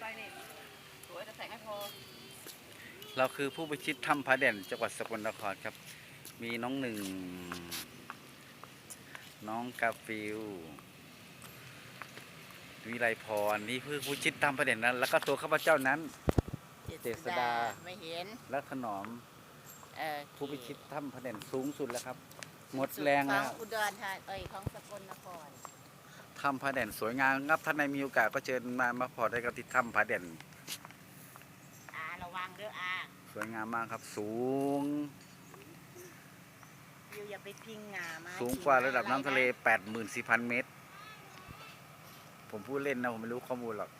ไปนี่สวยแต่แต่งให้พอ เราคือผู้พิชิตถ้ำพระเด่นจังหวัดสกลนครครับ มีน้องหนึ่ง น้องกาฟิลวิไลพรนี่คือผู้พิชิตถ้ำพระเด่นนั้น แล้วก็ตัวข้าพเจ้านั้น เจษฎาไม่เห็นและขนอมเออผู้พิชิตถ้ำพระเด่นสูงสุดแล้วครับ หมดสุแรงขแล้อวงอุดรธานีเอ้ยของสกลนค รถ้ำพระเด่นสวยงามครับท่านในมีโอกาสก็เชิญมามาพอได้กับที่ถ้ำพระเด่นอาระวังเด้ออาสวยงามมากครับ สูงอยู่อย่าไปพิงงามาสูงกว่าระดับน้ำทะเล 84,000 เมตร ผมพูดเล่นนะ ผมไม่รู้ข้อมูลหรอก